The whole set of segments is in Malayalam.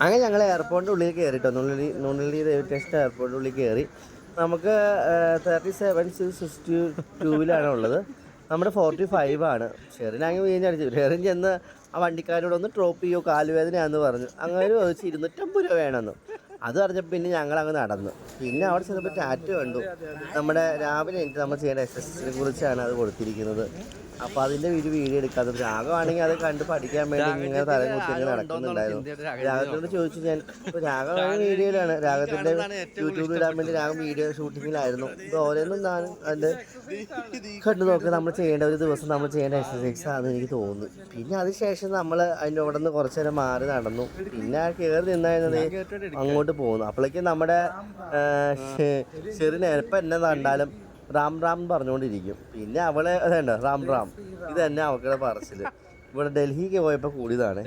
അങ്ങനെ ഞങ്ങൾ എയർപോർട്ടിന്റെ ഉള്ളിൽ കയറിട്ടോ നുള്ളി നുള്ളി ടെസ്റ്റ് എയർപോർട്ടിന്റെ ഉള്ളിൽ കയറി നമുക്ക് തേർട്ടി സെവൻ സിക്സ്റ്റി ടൂവിലാണ് ഉള്ളത്. നമ്മുടെ ഫോർട്ടി ഫൈവ് ആണ് ഷെറിനാണെങ്കിൽ വീഞ്ഞടിച്ചു ഷെറിൻ ചെന്ന് ആ വണ്ടിക്കാരോടൊന്ന് ഡ്രോപ്പ് ചെയ്യോ കാലുവേദനയാണെന്ന് പറഞ്ഞു. അങ്ങനെ ചോദിച്ചു ഇരുന്നൂറ്റമ്പത് രൂപ വേണമെന്ന്. അത് പറഞ്ഞപ്പോൾ പിന്നെ ഞങ്ങൾ അങ്ങ് നടന്നു. പിന്നെ അവിടെ ചെന്നപ്പോൾ ടാറ്റു കണ്ടു. നമ്മുടെ രാവിലെ എനിക്ക് നമ്മൾ ചെയ്യേണ്ട എക്സസൈസിനെ കുറിച്ചാണ് അത് കൊടുത്തിരിക്കുന്നത്. അപ്പോൾ അതിന്റെ വീട് വീഡിയോ എടുക്കാതെ രാഗമാണെങ്കിൽ അത് കണ്ട് പഠിക്കാൻ വേണ്ടി ഇങ്ങനെ തലം കുത്തി ഇങ്ങനെ നടക്കുന്നുണ്ടായിരുന്നു. രാഗത്തോട് ചോദിച്ചു ഞാൻ. ഇപ്പോൾ രാഗമാണെങ്കിൽ വീഡിയോയിലാണ് രാഗത്തിന്റെ യൂട്യൂബിൽ ഇടാൻ വേണ്ടി രാഗം വീഡിയോ ഷൂട്ടിങ്ങിലായിരുന്നു ഇപ്പോൾ ഓരോന്നും ഞാൻ അതിന്റെ കണ്ടു നോക്കി നമ്മൾ ചെയ്യേണ്ട ഒരു ദിവസം നമ്മൾ ചെയ്യേണ്ട എക്സസൈസ് ആണെന്ന് എനിക്ക് തോന്നുന്നു. പിന്നെ അതിനുശേഷം നമ്മൾ അതിന്റെ അവിടെ നിന്ന് കുറച്ചു നേരം മാറി നടന്നു. പിന്നെ ആ കയറി നിന്നായിരുന്നത് അങ്ങോട്ട് പോകുന്നു. അപ്പോഴേക്കും നമ്മുടെ ചെറിയ എപ്പം എന്നെ കണ്ടാലും റാം റാം പറഞ്ഞുകൊണ്ടിരിക്കും. പിന്നെ അവളെ അതേണ്ട റാം റാം. ഇത് തന്നെ അവക്കടെ പറച്ചിൽ. ഇവിടെ ഡൽഹിക്ക് പോയപ്പോൾ കൂടിയതാണ്.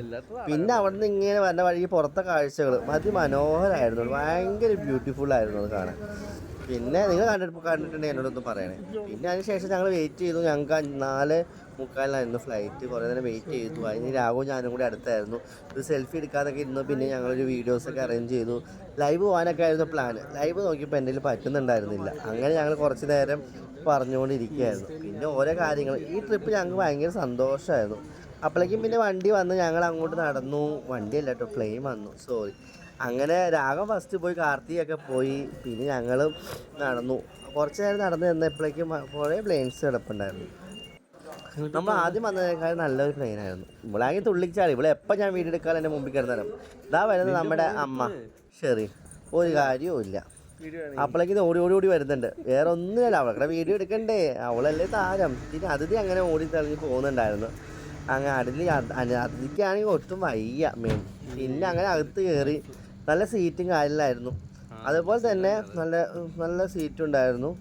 പിന്നെ അവിടെ നിന്ന് ഇങ്ങനെ വരുന്ന വഴിക്ക് പുറത്തെ കാഴ്ചകൾ അതിമനോഹരമായിരുന്നു ഭയങ്കര ബ്യൂട്ടിഫുൾ ആയിരുന്നു അത് കാണാൻ. പിന്നെ നിങ്ങൾ കണ്ടിട്ട് കണ്ടിട്ടുണ്ടെങ്കിൽ എന്നോടൊന്നും പറയണേ. പിന്നെ അതിന് ശേഷം ഞങ്ങൾ വെയിറ്റ് ചെയ്തു. ഞങ്ങൾക്ക് നാല് മുക്കാലിനായിരുന്നു ഫ്ലൈറ്റ് കുറേ നേരം വെയിറ്റ് ചെയ്തു. അതിന് രാഘവും ഞാനും കൂടി അടുത്തായിരുന്നു. ഒരു സെൽഫി എടുക്കാതൊക്കെ ഇരുന്നു. പിന്നെ ഞങ്ങളൊരു വീഡിയോസൊക്കെ അറേഞ്ച് ചെയ്തു. ലൈവ് പോകാനൊക്കെ ആയിരുന്നു പ്ലാൻ ലൈവ് നോക്കിയപ്പോൾ എന്റെ പറ്റുന്നുണ്ടായിരുന്നില്ല. അങ്ങനെ ഞങ്ങൾ കുറച്ച് നേരം പറഞ്ഞുകൊണ്ടിരിക്കുകയായിരുന്നു. പിന്നെ ഓരോ കാര്യങ്ങൾ. ഈ ട്രിപ്പ് ഞങ്ങൾക്ക് ഭയങ്കര സന്തോഷമായിരുന്നു. അപ്പോഴേക്കും പിന്നെ വണ്ടി വന്ന് ഞങ്ങൾ അങ്ങോട്ട് നടന്നു. വണ്ടിയല്ല കേട്ടോ പ്ലെയിൻ വന്നു. സോറി അങ്ങനെ രാഘവ ഫസ്റ്റ് പോയി കാർത്തിയൊക്കെ പോയി. പിന്നെ ഞങ്ങളും നടന്നു. കുറച്ച് നേരം നടന്നു ചെന്നപ്പോഴേക്കും കുറേ പ്ലെയിൻസ് കിടപ്പുണ്ടായിരുന്നു. നമ്മൾ ആദ്യം വന്നതിനേക്കാൾ നല്ലൊരു പ്ലെയിൻ ആയിരുന്നു. ഇവളാകെ തുള്ളിച്ചാളി ഇവിടെ എപ്പോൾ ഞാൻ വീഡിയോ എടുക്കാൻ എന്റെ മുമ്പിൽ കിടന്നാലും. ഇതാ വരുന്നത് നമ്മുടെ അമ്മ ഷെറി. ഒരു കാര്യവും ഇല്ല. അപ്പോഴേക്കും ഓടി ഓടി ഓടി വരുന്നുണ്ട്. വേറെ ഒന്നുമില്ല. അവളുടെ വീഡിയോ എടുക്കണ്ടേ. അവളല്ലേ താരം. പിന്നെ അതിഥി അങ്ങനെ ഓടി തെളിഞ്ഞ് പോകുന്നുണ്ടായിരുന്നു. അങ്ങനെ അതിഥി അതിഥിക്കാണെങ്കിൽ ഒട്ടും വയ്യ. മെയിൻ പിന്നെ അങ്ങനെ അകത്ത് കയറി നല്ല സീറ്റും കാര്യമില്ലായിരുന്നു അതുപോലെ തന്നെ നല്ല നല്ല സീറ്റും ഉണ്ടായിരുന്നു.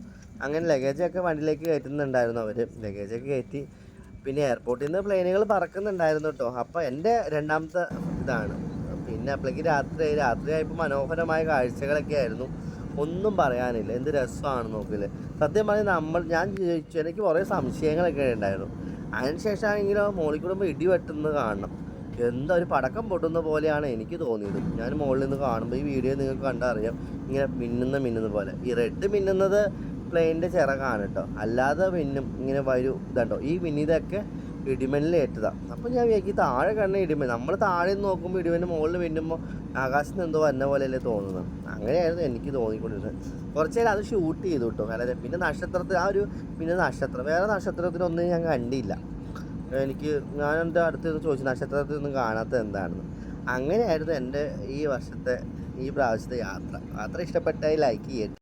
അങ്ങനെ ലഗേജൊക്കെ വണ്ടിയിലേക്ക് കയറ്റുന്നുണ്ടായിരുന്നു അവർ ലഗേജൊക്കെ കയറ്റി. പിന്നെ എയർപോർട്ടിൽ നിന്ന് പ്ലെയിനുകൾ പറക്കുന്നുണ്ടായിരുന്നു കേട്ടോ അപ്പോൾ എന്റെ രണ്ടാമത്തെ ഇതാണ്. പിന്നെ അപ്പോഴേക്ക് രാത്രി രാത്രി ആയപ്പോൾ മനോഹരമായ കാഴ്ചകളൊക്കെ ആയിരുന്നു. ഒന്നും പറയാനില്ല. എന്ത് രസമാണ് നോക്കില്ല. സത്യം പറഞ്ഞാൽ നമ്മൾ ഞാൻ ചോദിച്ചു. എനിക്ക് കുറേ സംശയങ്ങളൊക്കെ ഉണ്ടായിരുന്നു. അതിനുശേഷം ആണെങ്കിലോ മോളിൽ കൂടുമ്പോൾ ഇടി വെട്ടുന്നത് കാണണം. എന്താ ഒരു പടക്കം പൊട്ടുന്ന പോലെയാണ് എനിക്ക് തോന്നിയത്. ഞാൻ മുകളിൽ നിന്ന് കാണുമ്പോൾ ഈ വീഡിയോ നിങ്ങൾക്ക് കണ്ടറിയാം. ഇങ്ങനെ മിന്നുന്ന മിന്നുന്ന പോലെ. ഈ റെഡ് മിന്നുന്നത് പ്ലെയിനിന്റെ ചിറകാണ് കേട്ടോ അല്ലാതെ മിന്നും ഇങ്ങനെ വരും ഇതാട്ടോ. ഈ വിന്നിതൊക്കെ ഇടിമനിൽ ഏറ്റതാണ് അപ്പോൾ ഞാൻ വിചാരിക്കും താഴെ കണ്ണ ഇടിമൻ നമ്മൾ താഴെ നിന്ന് നോക്കുമ്പോൾ ഇടിമന്റെ മുകളിൽ വിന്നുമ്പോൾ ആകാശത്ത് എന്തോ വന്ന പോലെയല്ലേ തോന്നുന്നത്. അങ്ങനെയായിരുന്നു എനിക്ക് തോന്നിക്കൊണ്ടിരുന്നത്. കുറച്ച് നേരം അത് ഷൂട്ട് ചെയ്തു കേട്ടോ കാരണം പിന്നെ നക്ഷത്രത്തിൽ ആ ഒരു പിന്നെ നക്ഷത്രം വേറെ നക്ഷത്രത്തിനൊന്നും ഞാൻ കണ്ടില്ല. എനിക്ക് ഞാൻ എന്റെ അടുത്ത് ചോദിച്ചു നക്ഷത്രത്തിൽ ഒന്നും കാണാത്തത് എന്താണെന്ന്. അങ്ങനെയായിരുന്നു എന്റെ ഈ വർഷത്തെ ഈ പ്രാവശ്യത്തെ യാത്ര. യാത്ര ഇഷ്ടപ്പെട്ടായി ലൈക്ക് ചെയ്യട്ടെ